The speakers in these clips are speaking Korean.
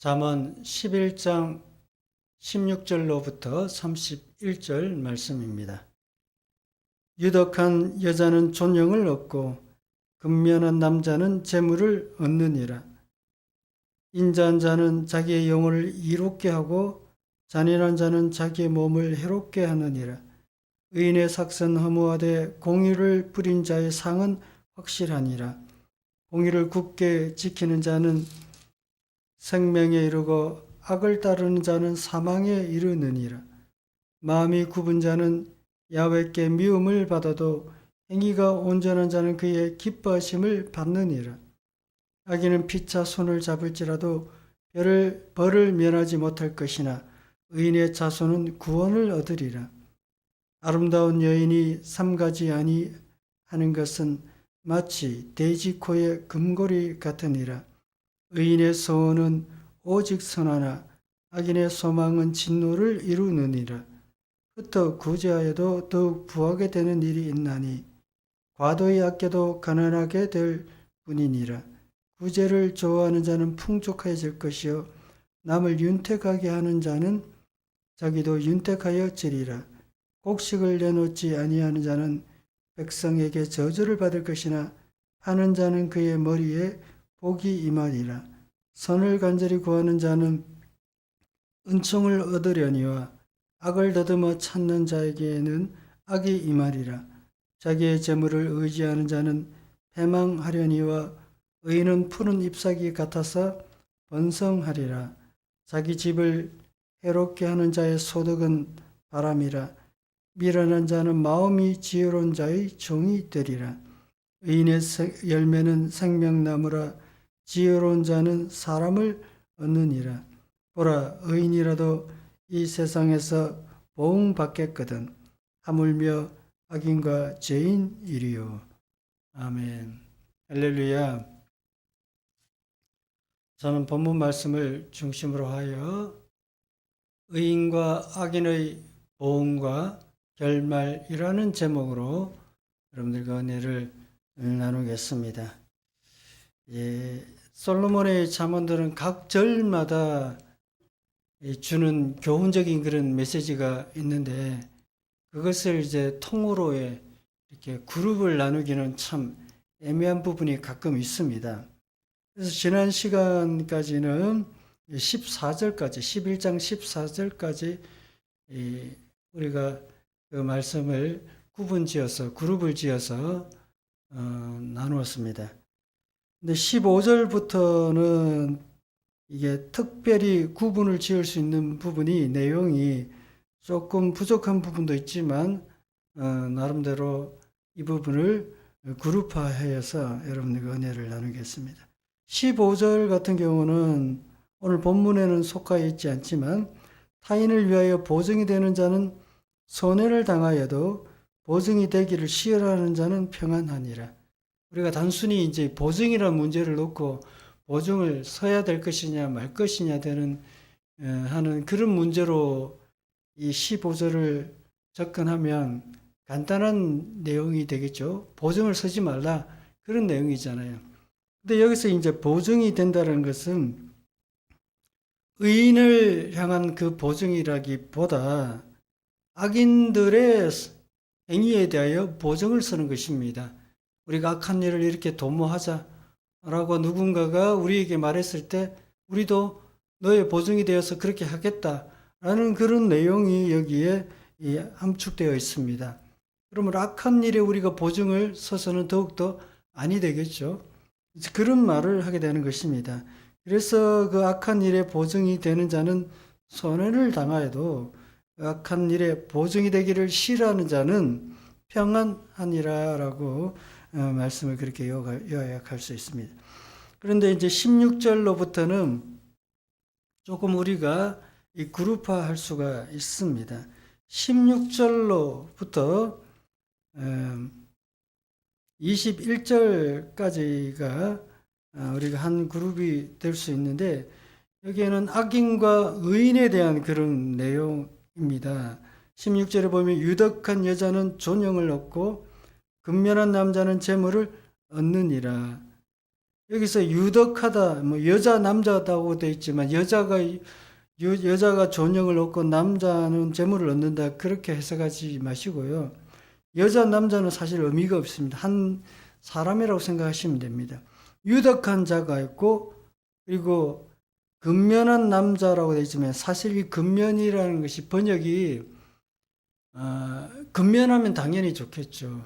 잠언 11장 16절로부터 31절 말씀입니다. 유덕한 여자는 존영을 얻고 근면한 남자는 재물을 얻느니라. 인자한 자는 자기의 영혼을 이롭게 하고 잔인한 자는 자기의 몸을 해롭게 하느니라. 의인의 삭선 허무하되 공의를 부린 자의 상은 확실하니라. 공의를 굳게 지키는 자는 생명에 이르고 악을 따르는 자는 사망에 이르느니라. 마음이 굽은 자는 야외께 미움을 받아도 행위가 온전한 자는 그의 기뻐하심을 받느니라. 악인은 피차 손을 잡을지라도 별을 벌을 면하지 못할 것이나 의인의 자손은 구원을 얻으리라. 아름다운 여인이 삼가지 아니 하는 것은 마치 돼지코의 금고리 같으니라. 의인의 소원은 오직 선하나 악인의 소망은 진노를 이루느니라. 흩어 구제하여도 더욱 부하게 되는 일이 있나니 과도히 아껴도 가난하게 될 뿐이니라. 구제를 좋아하는 자는 풍족해질 것이요 남을 윤택하게 하는 자는 자기도 윤택하여 지리라. 곡식을 내놓지 아니하는 자는 백성에게 저주를 받을 것이나 하는 자는 그의 머리에 복이 임하리라. 선을 간절히 구하는 자는 은총을 얻으려니와 악을 더듬어 찾는 자에게는 악이 임하리라. 자기의 재물을 의지하는 자는 패망하려니와 의인은 푸른 잎사귀 같아서 번성하리라. 자기 집을 해롭게 하는 자의 소득은 바람이라. 미련한 자는 마음이 지혜로운 자의 종이 되리라. 의인의 세- 열매는 생명나무라. 지혜로운 자는 사람을 얻느니라. 보라, 의인이라도 이 세상에서 보응받겠거든. 하물며 악인과 죄인이리요. 아멘. 할렐루야. 저는 본문 말씀을 중심으로 하여 의인과 악인의 보응과 결말이라는 제목으로 여러분들과 은혜를 나누겠습니다. 예, 솔로몬의 잠언들은 각 절마다 이 주는 교훈적인 그런 메시지가 있는데 그것을 이제 통으로의 이렇게 그룹을 나누기는 참 애매한 부분이 가끔 있습니다. 그래서 지난 시간까지는 14절까지 11장 14절까지 우리가 그 말씀을 구분지어서 그룹을 지어서 어, 나누었습니다. 근데 15절부터는 이게 특별히 구분을 지을 수 있는 부분이 내용이 조금 부족한 부분도 있지만 어, 나름대로 이 부분을 그룹화해서 여러분들과 은혜를 나누겠습니다. 15절 같은 경우는 오늘 본문에는 속하여 있지 않지만 타인을 위하여 보증이 되는 자는 손해를 당하여도 보증이 되기를 시열하는 자는 평안하니라. 우리가 단순히 이제 보증이라는 문제를 놓고 보증을 서야 될 것이냐 말 것이냐 되는 어, 하는 그런 문제로 이 15절을 접근하면 간단한 내용이 되겠죠. 보증을 서지 말라 그런 내용이잖아요. 근데 여기서 이제 보증이 된다는 것은 의인을 향한 그 보증이라기보다 악인들의 행위에 대하여 보증을 서는 것입니다. 우리가 악한 일을 이렇게 도모하자라고 누군가가 우리에게 말했을 때 우리도 너의 보증이 되어서 그렇게 하겠다라는 그런 내용이 여기에 함축되어 있습니다. 그러면 악한 일에 우리가 보증을 서서는 더욱더 아니 되겠죠. 그런 말을 하게 되는 것입니다. 그래서 그 악한 일에 보증이 되는 자는 손해를 당하여도 악한 일에 보증이 되기를 싫어하는 자는 평안하니라라고 어, 말씀을 그렇게 요약할 수 있습니다. 그런데 이제 16절로부터는 조금 우리가 이 그룹화 할 수가 있습니다. 16절로부터 21절까지가 어, 우리가 한 그룹이 될 수 있는데 여기에는 악인과 의인에 대한 그런 내용입니다. 16절에 보면 유덕한 여자는 존영을 얻고 근면한 남자는 재물을 얻느니라. 여기서 유덕하다, 뭐 여자 남자다고 돼 있지만 여자가 유- 여자가 존영을 얻고 남자는 재물을 얻는다 그렇게 해석하지 마시고요. 여자 남자는 사실 의미가 없습니다. 한 사람이라고 생각하시면 됩니다. 유덕한 자가 있고 그리고 근면한 남자라고 되어 있지만 사실 이 근면이라는 것이 번역이 어, 근면하면 당연히 좋겠죠.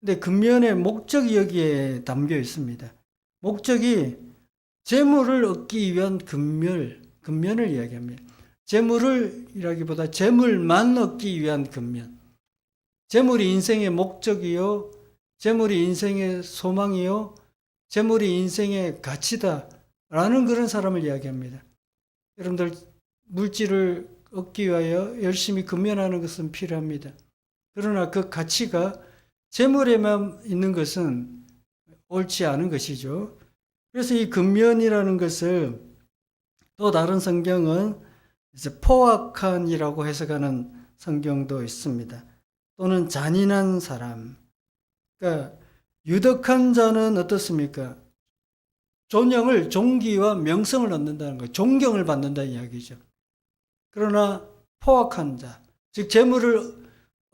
근데 근면의 목적이 여기에 담겨 있습니다. 목적이 재물을 얻기 위한 근멸, 근면을 이야기합니다. 재물을 이라기보다 재물만 얻기 위한 근면. 재물이 인생의 목적이요. 재물이 인생의 소망이요. 재물이 인생의 가치다. 라는 그런 사람을 이야기합니다. 여러분들, 물질을 얻기 위하여 열심히 근면하는 것은 필요합니다. 그러나 그 가치가 재물에만 있는 것은 옳지 않은 것이죠. 그래서 이 근면이라는 것을 또 다른 성경은 이제 포악한이라고 해석하는 성경도 있습니다. 또는 잔인한 사람. 그러니까 유덕한 자는 어떻습니까? 존영을 존귀와 명성을 얻는다는 거, 존경을 받는다는 이야기죠. 그러나 포악한 자, 즉 재물을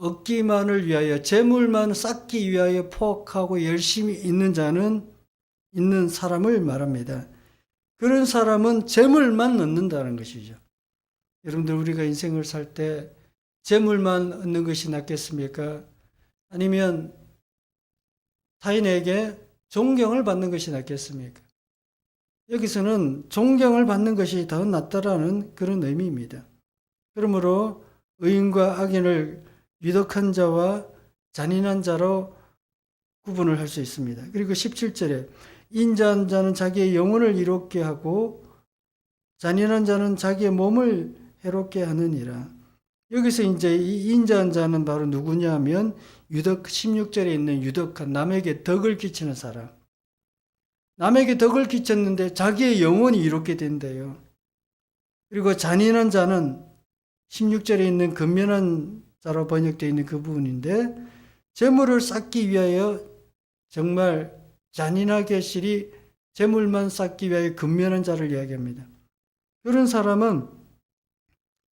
얻기만을 위하여 재물만 쌓기 위하여 포악하고 열심히 있는 자는 있는 사람을 말합니다. 그런 사람은 재물만 얻는다는 것이죠. 여러분들 우리가 인생을 살 때 재물만 얻는 것이 낫겠습니까? 아니면 타인에게 존경을 받는 것이 낫겠습니까? 여기서는 존경을 받는 것이 더 낫다라는 그런 의미입니다. 그러므로 의인과 악인을 유덕한 자와 잔인한 자로 구분을 할 수 있습니다. 그리고 17절에 인자한 자는 자기의 영혼을 이롭게 하고 잔인한 자는 자기의 몸을 해롭게 하느니라. 여기서 이제 이 인자한 자는 바로 누구냐 하면 유덕 16절에 있는 유덕한 남에게 덕을 끼치는 사람. 남에게 덕을 끼쳤는데 자기의 영혼이 이롭게 된대요. 그리고 잔인한 자는 16절에 있는 근면한 자로 번역되어 있는 그 부분인데 재물을 쌓기 위하여 정말 잔인하게 실이 재물만 쌓기 위하여 근면한 자를 이야기합니다. 그런 사람은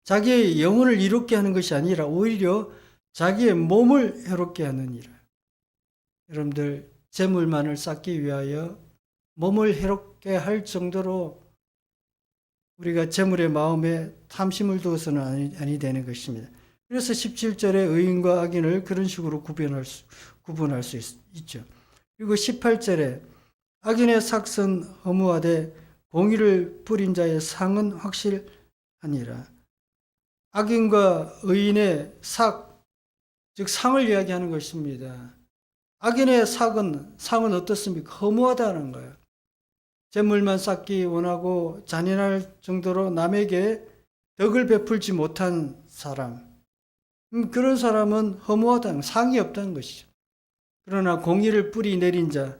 자기의 영혼을 이롭게 하는 것이 아니라 오히려 자기의 몸을 해롭게 하느니라. 여러분들 재물만을 쌓기 위하여 몸을 해롭게 할 정도로 우리가 재물의 마음에 탐심을 두어서는 아니, 아니 되는 것입니다. 그래서 17절에 의인과 악인을 그런 식으로 구분할 수, 구분할 수 있, 있죠. 그리고 18절에 악인의 삭선 허무하되 공의를 뿌린 자의 상은 확실하니라. 악인과 의인의 삭, 즉 상을 이야기하는 것입니다. 악인의 삭은 상은 어떻습니까? 허무하다는 거예요. 재물만 쌓기 원하고 잔인할 정도로 남에게 덕을 베풀지 못한 사람. 음, 그런 사람은 허무하다는 상이 없다는 것이죠. 그러나 공의를 뿌리 내린 자,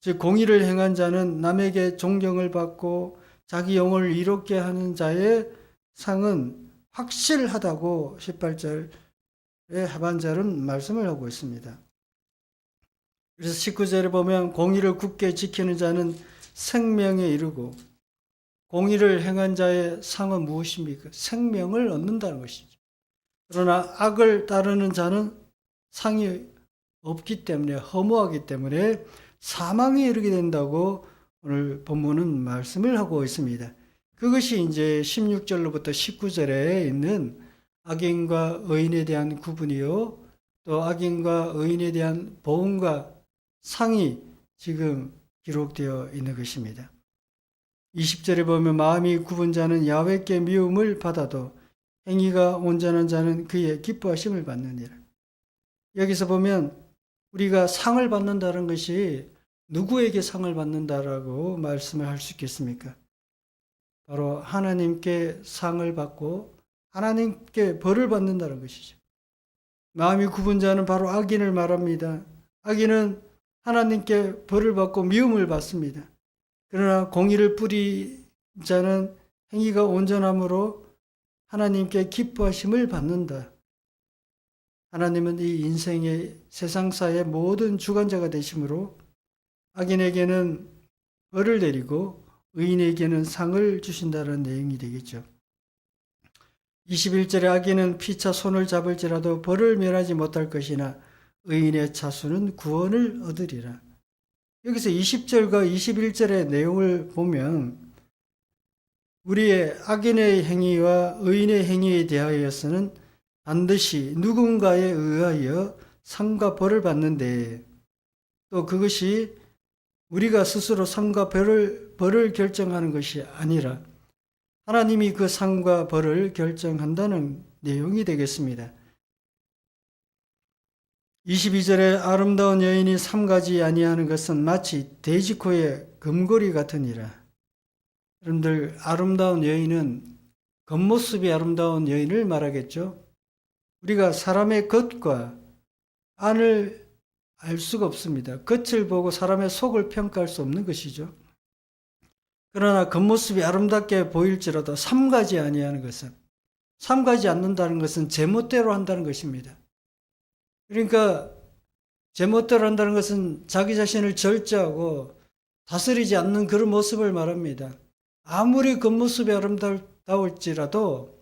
즉 공의를 행한 자는 남에게 존경을 받고 자기 영혼을 이롭게 하는 자의 상은 확실하다고 18절의 하반절은 말씀을 하고 있습니다. 그래서 19절에 보면 공의를 굳게 지키는 자는 생명에 이르고 공의를 행한 자의 상은 무엇입니까? 생명을 얻는다는 것이죠. 그러나 악을 따르는 자는 상이 없기 때문에 허무하기 때문에 사망에 이르게 된다고 오늘 본문은 말씀을 하고 있습니다. 그것이 이제 16절로부터 19절에 있는 악인과 의인에 대한 구분이요. 또 악인과 의인에 대한 보험과 상이 지금 기록되어 있는 것입니다. 20절에 보면 마음이 굽은 자는 야외께 미움을 받아도 행위가 온전한 자는 그의 기뻐하심을 받느니라. 여기서 보면 우리가 상을 받는다는 것이 누구에게 상을 받는다라고 말씀을 할 수 있겠습니까? 바로 하나님께 상을 받고 하나님께 벌을 받는다는 것이죠. 마음이 굽은 자는 바로 악인을 말합니다. 악인은 하나님께 벌을 받고 미움을 받습니다. 그러나 공의를 뿌리 자는 행위가 온전함으로 하나님께 기뻐하심을 받는다. 하나님은 이 인생의 세상사의 모든 주관자가 되심으로 악인에게는 벌을 내리고 의인에게는 상을 주신다는 내용이 되겠죠. 21절에 악인은 피차 손을 잡을지라도 벌을 면하지 못할 것이나 의인의 차수는 구원을 얻으리라. 여기서 20절과 21절의 내용을 보면 우리의 악인의 행위와 의인의 행위에 대하여서는 반드시 누군가에 의하여 상과 벌을 받는데 또 그것이 우리가 스스로 상과 벌을, 벌을 결정하는 것이 아니라 하나님이 그 상과 벌을 결정한다는 내용이 되겠습니다. 22절에 아름다운 여인이 삼가지 아니하는 것은 마치 돼지코의 금고리 같으니라. 여러분들 아름다운 여인은 겉모습이 아름다운 여인을 말하겠죠. 우리가 사람의 겉과 안을 알 수가 없습니다. 겉을 보고 사람의 속을 평가할 수 없는 것이죠. 그러나 겉모습이 아름답게 보일지라도 삼가지 아니하는 것은 삼가지 않는다는 것은 제멋대로 한다는 것입니다. 그러니까 제멋대로 한다는 것은 자기 자신을 절제하고 다스리지 않는 그런 모습을 말합니다. 아무리 겉모습이 아름다울지라도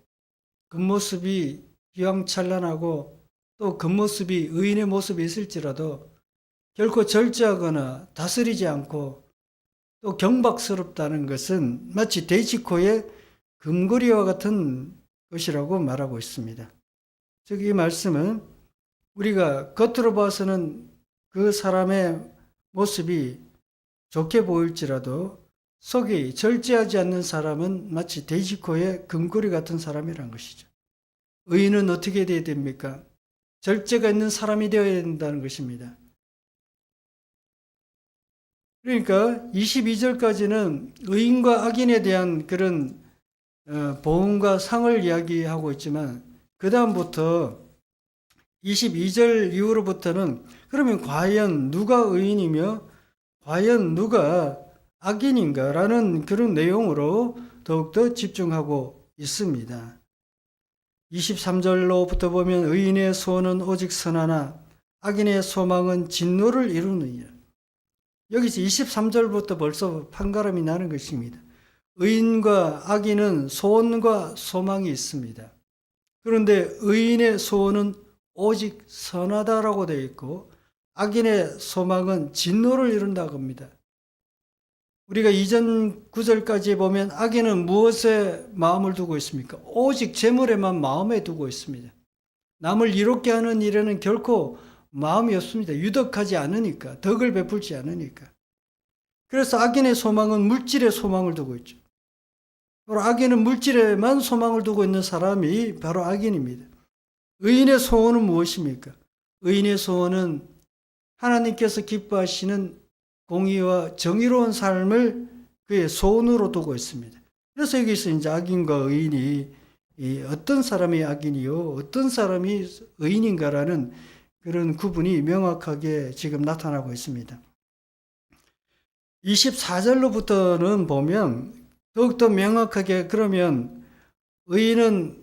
겉모습이 휘황찬란하고 또 겉모습이 의인의 모습이 있을지라도 결코 절제하거나 다스리지 않고 또 경박스럽다는 것은 마치 돼지코의 금고리와 같은 것이라고 말하고 있습니다. 즉, 이 말씀은 우리가 겉으로 봐서는 그 사람의 모습이 좋게 보일지라도 속이 절제하지 않는 사람은 마치 돼지코의 금고리 같은 사람이란 것이죠. 의인은 어떻게 되어야 됩니까? 절제가 있는 사람이 되어야 된다는 것입니다. 그러니까 22절까지는 의인과 악인에 대한 그런 어, 보험과 상을 이야기하고 있지만 그 다음부터 22절 이후로부터는 그러면 과연 누가 의인이며 과연 누가 악인인가라는 그런 내용으로 더욱더 집중하고 있습니다. 23절로부터 보면 의인의 소원은 오직 선하나 악인의 소망은 진노를 이루느니라. 여기서 23절부터 벌써 판가름이 나는 것입니다. 의인과 악인은 소원과 소망이 있습니다. 그런데 의인의 소원은 오직 선하다라고 되어 있고 악인의 소망은 진노를 이룬다고 합니다. 우리가 이전 구절까지 보면 악인은 무엇에 마음을 두고 있습니까? 오직 재물에만 마음에 두고 있습니다. 남을 이롭게 하는 일에는 결코 마음이 없습니다. 유덕하지 않으니까, 덕을 베풀지 않으니까. 그래서 악인의 소망은 물질에 소망을 두고 있죠. 바로 악인은 물질에만 소망을 두고 있는 사람이 바로 악인입니다. 의인의 소원은 무엇입니까? 의인의 소원은 하나님께서 기뻐하시는 공의와 정의로운 삶을 그의 소원으로 두고 있습니다. 그래서 여기서 이제 악인과 의인이 어떤 사람이 악인이요, 어떤 사람이 의인인가라는 그런 구분이 명확하게 지금 나타나고 있습니다. 24절로부터는 보면 더욱더 명확하게 그러면 의인은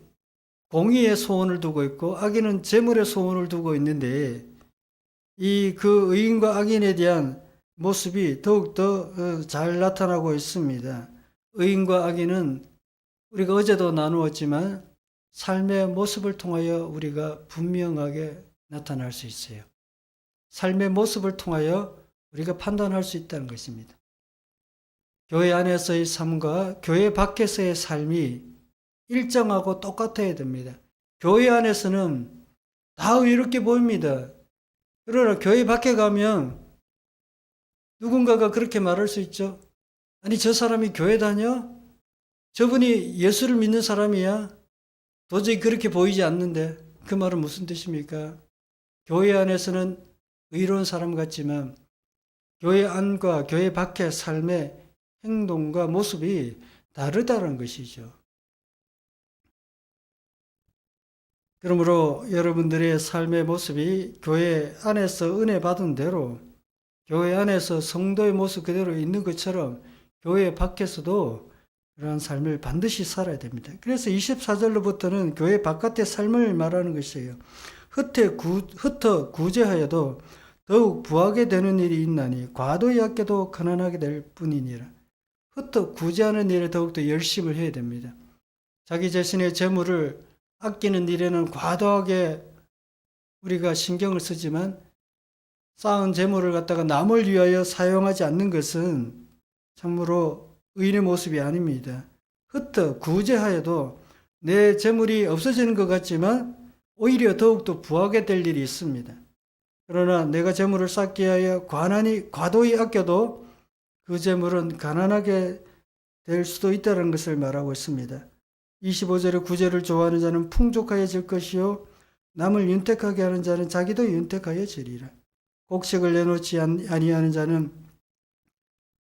공의의 소원을 두고 있고 악인은 재물의 소원을 두고 있는데 이 그 의인과 악인에 대한 모습이 더욱더 어, 잘 나타나고 있습니다. 의인과 악인은 우리가 어제도 나누었지만 삶의 모습을 통하여 우리가 분명하게 나타날 수 있어요. 삶의 모습을 통하여 우리가 판단할 수 있다는 것입니다. 교회 안에서의 삶과 교회 밖에서의 삶이 일정하고 똑같아야 됩니다. 교회 안에서는 다 이렇게 보입니다. 그러나 교회 밖에 가면 누군가가 그렇게 말할 수 있죠. 아니, 저 사람이 교회 다녀? 저분이 예수를 믿는 사람이야? 도저히 그렇게 보이지 않는데 그 말은 무슨 뜻입니까? 교회 안에서는 의로운 사람 같지만 교회 안과 교회 밖의 삶의 행동과 모습이 다르다는 것이죠. 그러므로 여러분들의 삶의 모습이 교회 안에서 은혜 받은 대로 교회 안에서 성도의 모습 그대로 있는 것처럼 교회 밖에서도 그러한 삶을 반드시 살아야 됩니다. 그래서 24절로부터는 교회 바깥의 삶을 말하는 것이에요. 흩어, 구, 흩어 구제하여도 더욱 부하게 되는 일이 있나니 과도히 아껴도 가난하게 될 뿐이니라. 흩어 구제하는 일에 더욱더 열심을 해야 됩니다. 자기 자신의 재물을 아끼는 일에는 과도하게 우리가 신경을 쓰지만 쌓은 재물을 갖다가 남을 위하여 사용하지 않는 것은 참으로 의인의 모습이 아닙니다. 흩어 구제하여도 내 재물이 없어지는 것 같지만 오히려 더욱더 부하게 될 일이 있습니다. 그러나 내가 재물을 쌓기 위하여 관한이 과도히 아껴도 그 재물은 가난하게 될 수도 있다는 것을 말하고 있습니다. 25절에 구제를 좋아하는 자는 풍족하여질 것이요 남을 윤택하게 하는 자는 자기도 윤택하여지리라. 곡식을 내놓지 아니- 아니하는 자는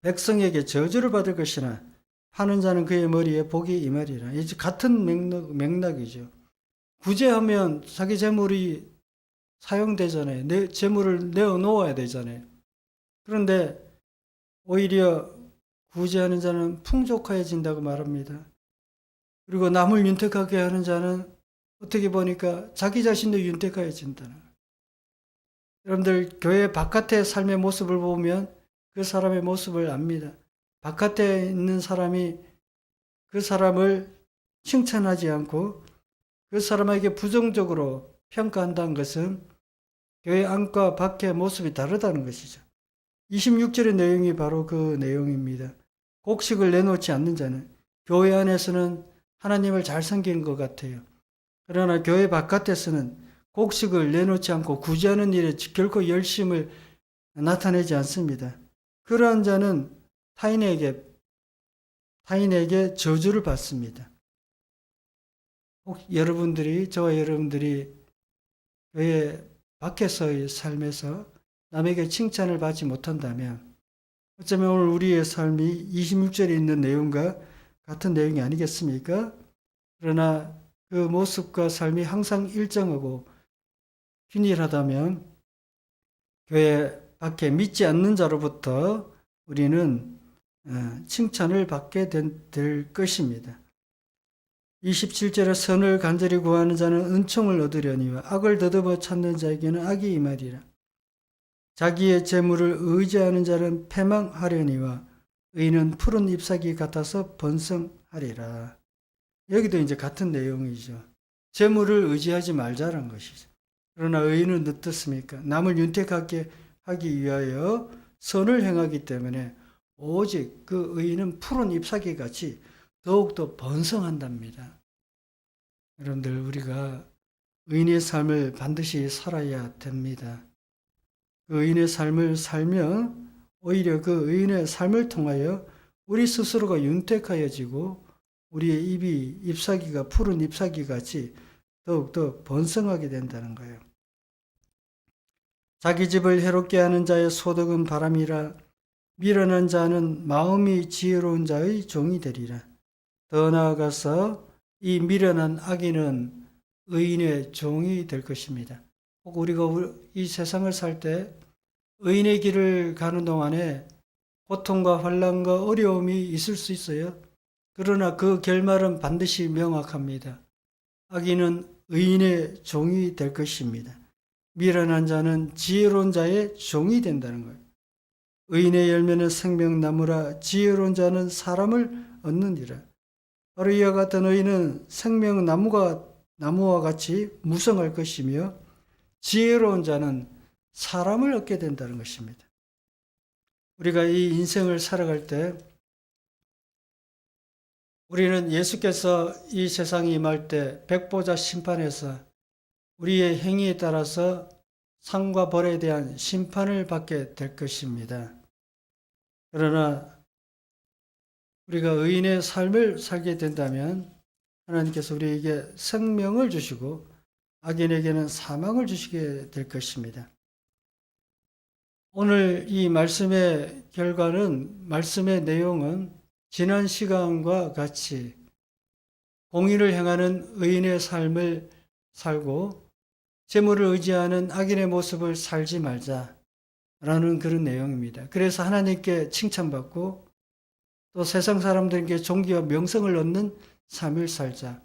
백성에게 저주를 받을 것이나 하는 자는 그의 머리에 복이 임하리라. 이제 같은 맥락, 맥락이죠. 구제하면 자기 재물이 사용되잖아요. 내 재물을 내어 놓아야 되잖아요. 그런데 오히려 구제하는 자는 풍족하여진다고 말합니다. 그리고 남을 윤택하게 하는 자는 어떻게 보니까 자기 자신도 윤택하여진다는. 여러분들 교회 바깥의 삶의 모습을 보면 그 사람의 모습을 압니다. 바깥에 있는 사람이 그 사람을 칭찬하지 않고 그 사람에게 부정적으로 평가한다는 것은 교회 안과 밖의 모습이 다르다는 것이죠. 26절의 내용이 바로 그 내용입니다. 곡식을 내놓지 않는 자는 교회 안에서는 하나님을 잘 섬기는 것 같아요. 그러나 교회 바깥에서는 곡식을 내놓지 않고 구제하는 일에 결코 열심을 나타내지 않습니다. 그러한 자는 타인에게 타인에게 저주를 받습니다. 혹 여러분들이 저와 여러분들이 교회 밖에서의 삶에서 남에게 칭찬을 받지 못한다면 어쩌면 오늘 우리의 삶이 26절에 있는 내용과 같은 내용이 아니겠습니까? 그러나 그 모습과 삶이 항상 일정하고 균일하다면 교회 밖에 믿지 않는 자로부터 우리는 어, 칭찬을 받게 된- 될 것입니다. 27절에 선을 간절히 구하는 자는 은총을 얻으려니와 악을 더듬어 찾는 자에게는 악이 임하리라. 자기의 재물을 의지하는 자는 패망하려니와 의인은 푸른 잎사귀 같아서 번성하리라. 여기도 이제 같은 내용이죠. 재물을 의지하지 말자는 것이죠. 그러나 의인은 어떻습니까? 남을 윤택하게 하기 위하여 선을 행하기 때문에 오직 그 의인은 푸른 잎사귀 같이 더욱더 번성한답니다. 여러분들, 우리가 의인의 삶을 반드시 살아야 됩니다. 그 의인의 삶을 살면 오히려 그 의인의 삶을 통하여 우리 스스로가 윤택하여지고 우리의 입이 잎사귀가 푸른 잎사귀 같이 더욱더 번성하게 된다는 거예요. 자기 집을 해롭게 하는 자의 소득은 바람이라 미련한 자는 마음이 지혜로운 자의 종이 되리라. 더 나아가서 이 미련한 악인은 의인의 종이 될 것입니다. 혹 우리가 이 세상을 살 때 의인의 길을 가는 동안에 고통과 환란과 어려움이 있을 수 있어요. 그러나 그 결말은 반드시 명확합니다. 악인은 의인의 종이 될 것입니다. 미련한 자는 지혜로운 자의 종이 된다는 거예요. 의인의 열매는 생명나무라 지혜로운 자는 사람을 얻느니라. 바로 이와 같은 의인은 생명나무가 나무와 같이 무성할 것이며 지혜로운 자는 사람을 얻게 된다는 것입니다. 우리가 이 인생을 살아갈 때 우리는 예수께서 이 세상에 임할 때 백보자 심판에서 우리의 행위에 따라서 상과 벌에 대한 심판을 받게 될 것입니다. 그러나 우리가 의인의 삶을 살게 된다면 하나님께서 우리에게 생명을 주시고 악인에게는 사망을 주시게 될 것입니다. 오늘 이 말씀의 결과는 말씀의 내용은 지난 시간과 같이 공의를 행하는 의인의 삶을 살고 재물을 의지하는 악인의 모습을 살지 말자라는 그런 내용입니다. 그래서 하나님께 칭찬받고 또 세상 사람들에게 존귀와 명성을 얻는 삶을 살자.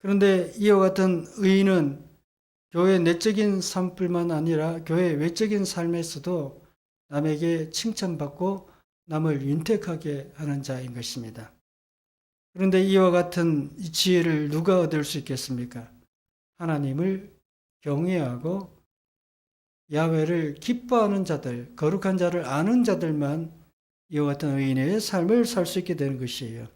그런데 이와 같은 의인은 교회 내적인 삶뿐만 아니라 교회 외적인 삶에서도 남에게 칭찬받고 남을 윤택하게 하는 자인 것입니다. 그런데 이와 같은 이 지혜를 누가 얻을 수 있겠습니까? 하나님을 경외하고 야훼를 기뻐하는 자들, 거룩한 자를 아는 자들만 이와 같은 의인의 삶을 살 수 있게 되는 것이에요.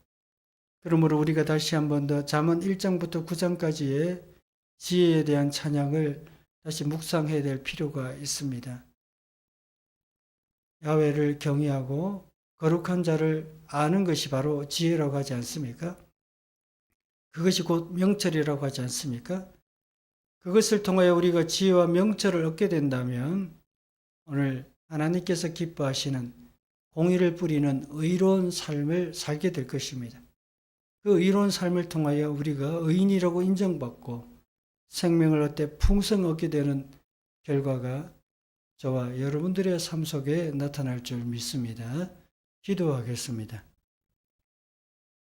그러므로 우리가 다시 한 번 더 잠언 1장부터 9장까지의 지혜에 대한 찬양을 다시 묵상해야 될 필요가 있습니다. 야훼를 경외하고 거룩한 자를 아는 것이 바로 지혜라고 하지 않습니까? 그것이 곧 명철이라고 하지 않습니까? 그것을 통하여 우리가 지혜와 명철을 얻게 된다면 오늘 하나님께서 기뻐하시는 공의를 뿌리는 의로운 삶을 살게 될 것입니다. 그 의로운 삶을 통하여 우리가 의인이라고 인정받고 생명을 얻되 풍성 얻게 되는 결과가 저와 여러분들의 삶 속에 나타날 줄 믿습니다. 기도하겠습니다.